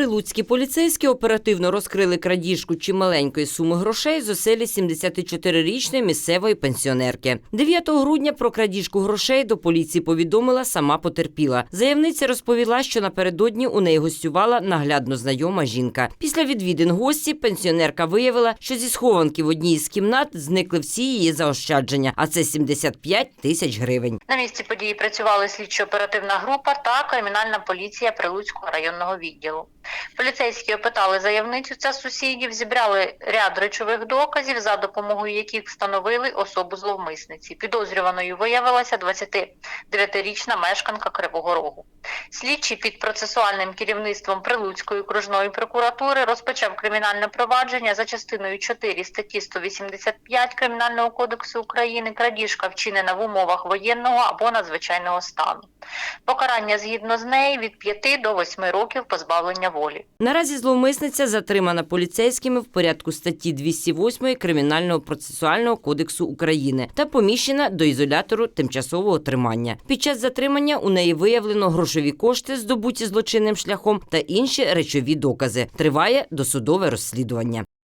Прилуцькі поліцейські оперативно розкрили крадіжку чималенької суми грошей з оселі 74-річної місцевої пенсіонерки. 9 грудня про крадіжку грошей до поліції повідомила сама потерпіла. Заявниця розповіла, що напередодні у неї гостювала наглядно знайома жінка. Після відвідин гості пенсіонерка виявила, що зі схованки в одній із кімнат зникли всі її заощадження, а це 75 тисяч гривень. На місці події працювали слідчо-оперативна група та кримінальна поліція Прилуцького районного відділу. Поліцейські опитали заявницю та сусідів, зібрали ряд речових доказів, за допомогою яких встановили особу зловмисниці. Підозрюваною виявилася 29-річна мешканка Кривого Рогу. Слідчий під процесуальним керівництвом Прилуцької окружної прокуратури розпочав кримінальне провадження за частиною 4 статті 185 Кримінального кодексу України крадіжка вчинена в умовах воєнного або надзвичайного стану. Покарання згідно з нею від 5 до 8 років позбавлення волі. Наразі зловмисниця затримана поліцейськими в порядку статті 208 Кримінального процесуального кодексу України та поміщена до ізолятору тимчасового тримання. Під час затримання у неї виявлено грошові кошти, здобуті злочинним шляхом, та інші речові докази. Триває досудове розслідування.